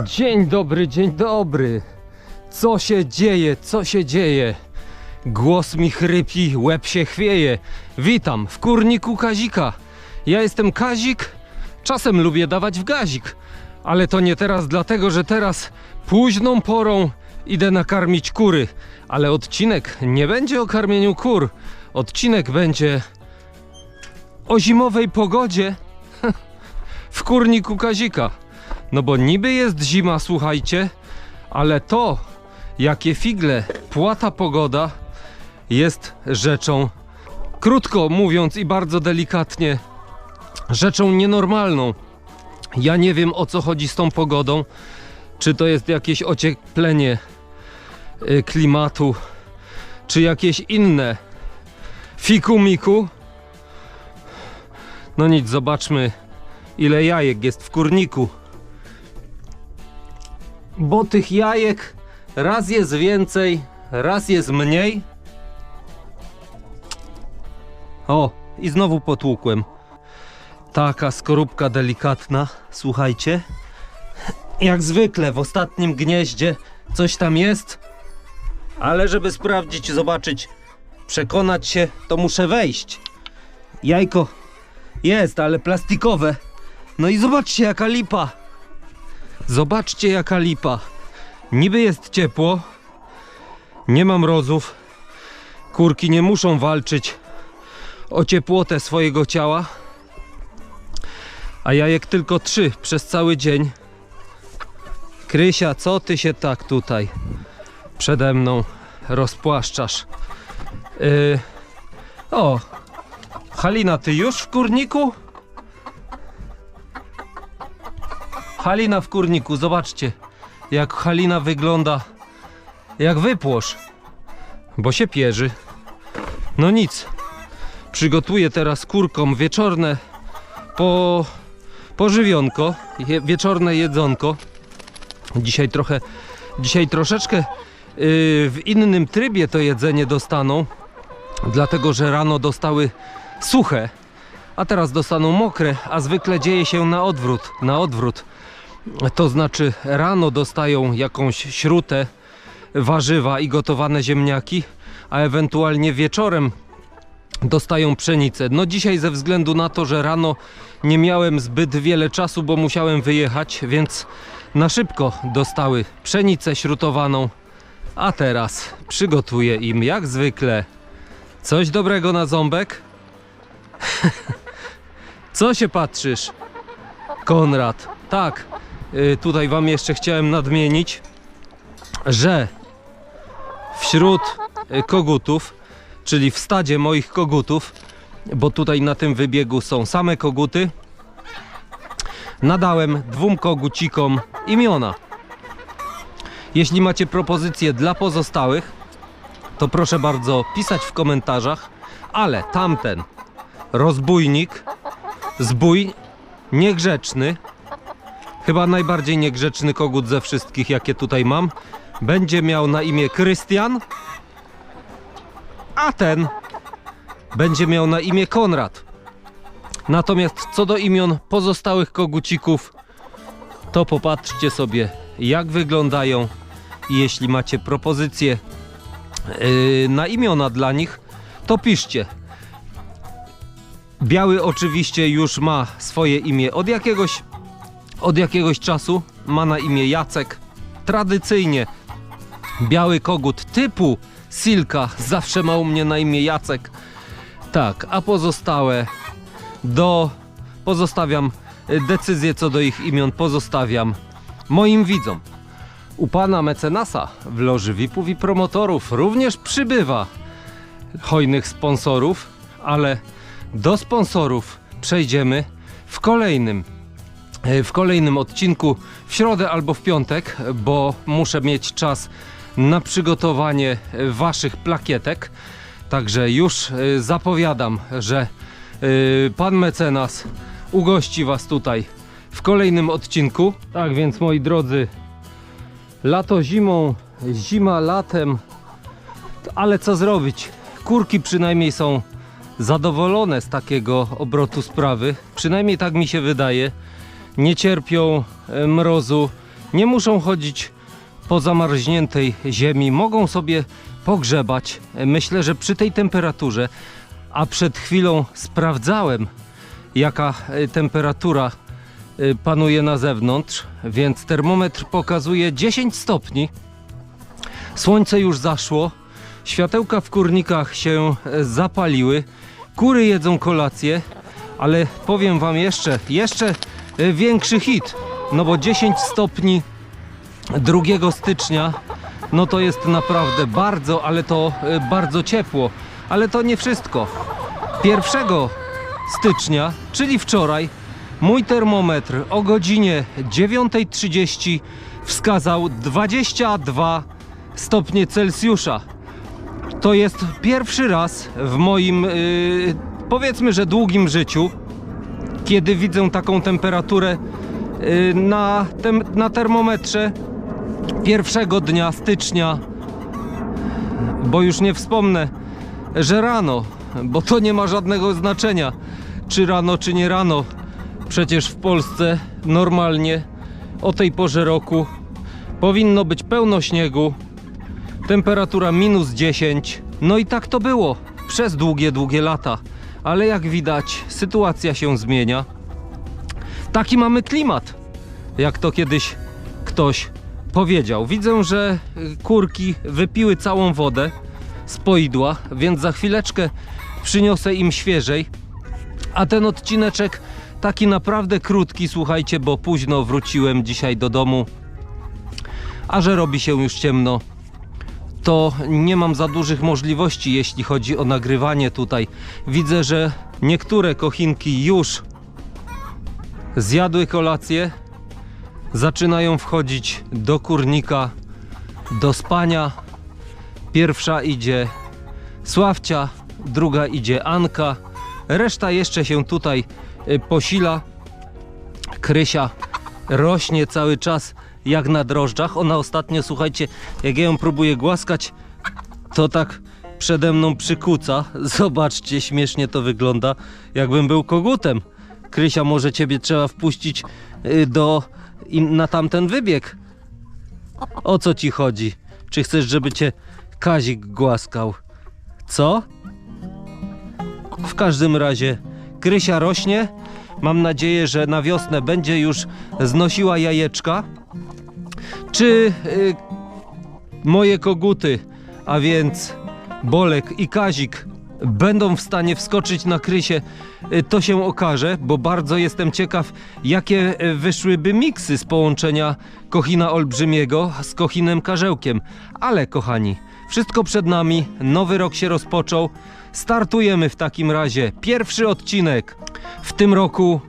Dzień dobry, dzień dobry. Co się dzieje, co się dzieje? Głos mi chrypi, łeb się chwieje. Witam w kurniku Kazika. Ja jestem Kazik, czasem lubię dawać w gazik. Ale to nie teraz, dlatego że teraz późną porą idę nakarmić kury. Ale odcinek nie będzie o karmieniu kur. Odcinek będzie o zimowej pogodzie w kurniku Kazika. No bo niby jest zima, słuchajcie, ale to, jakie figle płata pogoda, jest rzeczą, krótko mówiąc i bardzo delikatnie, rzeczą nienormalną. Ja nie wiem o co chodzi z tą pogodą. Czy to jest jakieś ocieplenie y, klimatu, czy jakieś inne fikumiku. No nic, zobaczmy ile jajek jest w kurniku bo tych jajek raz jest więcej, raz jest mniej. O, i znowu potłukłem. Taka skorupka delikatna, słuchajcie. Jak zwykle w ostatnim gnieździe coś tam jest, ale żeby sprawdzić, zobaczyć, przekonać się, to muszę wejść. Jajko jest, ale plastikowe. No i zobaczcie, jaka lipa. Zobaczcie jaka lipa. Niby jest ciepło. Nie mam mrozów. Kurki nie muszą walczyć o ciepłotę swojego ciała. A jajek tylko trzy przez cały dzień. Krysia, co ty się tak tutaj przede mną rozpłaszczasz? Yy... O! Halina, ty już w kurniku? Halina w kurniku, zobaczcie jak Halina wygląda jak wypłosz, bo się pierzy. No nic, przygotuję teraz kurkom wieczorne po pożywionko, je, wieczorne jedzonko. Dzisiaj trochę, dzisiaj troszeczkę yy, w innym trybie to jedzenie dostaną, dlatego że rano dostały suche, a teraz dostaną mokre, a zwykle dzieje się na odwrót, na odwrót. To znaczy rano dostają jakąś śrutę, warzywa i gotowane ziemniaki, a ewentualnie wieczorem dostają pszenicę. No dzisiaj ze względu na to, że rano nie miałem zbyt wiele czasu, bo musiałem wyjechać, więc na szybko dostały pszenicę śrutowaną, a teraz przygotuję im jak zwykle coś dobrego na ząbek. Co się patrzysz? Konrad, tak, y, tutaj Wam jeszcze chciałem nadmienić, że wśród y, kogutów, czyli w stadzie moich kogutów, bo tutaj na tym wybiegu są same koguty, nadałem dwóm kogucikom imiona. Jeśli macie propozycje dla pozostałych, to proszę bardzo pisać w komentarzach, ale tamten rozbójnik, zbój niegrzeczny, chyba najbardziej niegrzeczny kogut ze wszystkich, jakie tutaj mam, będzie miał na imię Krystian, a ten będzie miał na imię Konrad. Natomiast co do imion pozostałych kogucików, to popatrzcie sobie, jak wyglądają. I jeśli macie propozycje yy, na imiona dla nich, to piszcie. Biały oczywiście już ma swoje imię od jakiegoś, od jakiegoś czasu. Ma na imię Jacek. Tradycyjnie biały kogut typu Silka zawsze ma u mnie na imię Jacek. Tak, a pozostałe do pozostawiam y, decyzję co do ich imion pozostawiam moim widzom. U pana mecenasa w loży VIP-ów i promotorów również przybywa hojnych sponsorów, ale do sponsorów przejdziemy w kolejnym e, w kolejnym odcinku w środę albo w piątek, bo muszę mieć czas na przygotowanie e, waszych plakietek. Także już e, zapowiadam, że pan mecenas ugości was tutaj w kolejnym odcinku. Tak więc moi drodzy, lato zimą, zima latem, ale co zrobić? Kurki przynajmniej są zadowolone z takiego obrotu sprawy. Przynajmniej tak mi się wydaje. Nie cierpią e, mrozu, Nie muszą chodzić po zamarzniętej ziemi, mogą sobie pogrzebać. Myślę, że przy tej temperaturze, a przed chwilą sprawdzałem, jaka e, temperatura e, panuje na zewnątrz, więc termometr pokazuje 10 stopni. Słońce już zaszło, światełka w kurnikach się e, zapaliły, kury jedzą kolację, ale powiem wam jeszcze, jeszcze e, większy hit, no bo 10 stopni 2 stycznia, no to jest naprawdę bardzo, ale to e, bardzo ciepło. Ale to nie wszystko. 1 stycznia, czyli wczoraj, mój termometr o godzinie 9.30 wskazał 22 stopnie Celsjusza. To jest pierwszy raz w moim, yy, powiedzmy, że długim życiu, kiedy widzę taką temperaturę yy, na, tem, na termometrze pierwszego dnia stycznia, bo już nie wspomnę, że rano, bo to nie ma żadnego znaczenia, czy rano, czy nie rano. Przecież w Polsce normalnie o tej porze roku powinno być pełno śniegu, temperatura minus 10. No i tak to było przez długie, długie lata. Ale jak widać, sytuacja się zmienia. Taki mamy klimat, jak to kiedyś ktoś powiedział. Widzę, że kurki wypiły całą wodę z poidła, więc za chwileczkę przyniosę im świeżej. A ten odcineczek taki naprawdę krótki, słuchajcie, bo późno wróciłem dzisiaj do domu. A że robi się już ciemno, to nie mam za dużych możliwości, jeśli chodzi o nagrywanie tutaj. Widzę, że niektóre kochinki już zjadły kolację, zaczynają wchodzić do kurnika, do spania. Pierwsza idzie Sławcia, druga idzie Anka, reszta jeszcze się tutaj y, posila. Krysia rośnie cały czas jak na drożdżach. Ona ostatnio, słuchajcie, jak ja ją próbuję głaskać, to tak przede mną przykuca. Zobaczcie, śmiesznie to wygląda, jakbym był kogutem. Krysia, może ciebie trzeba wpuścić y, do na tamten wybieg. O co ci chodzi? Czy chcesz, żeby cię Kazik głaskał? Co? W każdym razie Krysia rośnie. Mam nadzieję, że na wiosnę będzie już znosiła jajeczka. Czy y, moje koguty, a więc Bolek i Kazik, będą w stanie wskoczyć na Krysię, y, to się okaże, bo bardzo jestem ciekaw, jakie y, wyszłyby miksy z połączenia Kochina Olbrzymiego z Kochinem Karzełkiem. Ale kochani, wszystko przed nami, nowy rok się rozpoczął. Startujemy w takim razie pierwszy odcinek w tym roku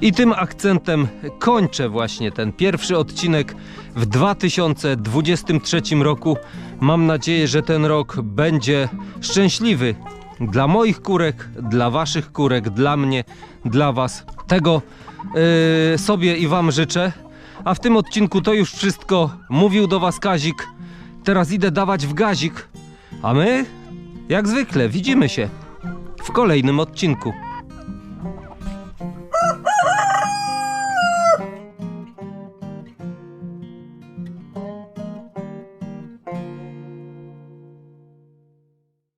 i tym akcentem kończę właśnie ten pierwszy odcinek w 2023 roku. Mam nadzieję, że ten rok będzie szczęśliwy dla moich kurek, dla waszych kurek, dla mnie, dla was. Tego yy, sobie i wam życzę. A w tym odcinku to już wszystko. Mówił do was Kazik. Teraz idę dawać w gazik. A my, jak zwykle, widzimy się w kolejnym odcinku.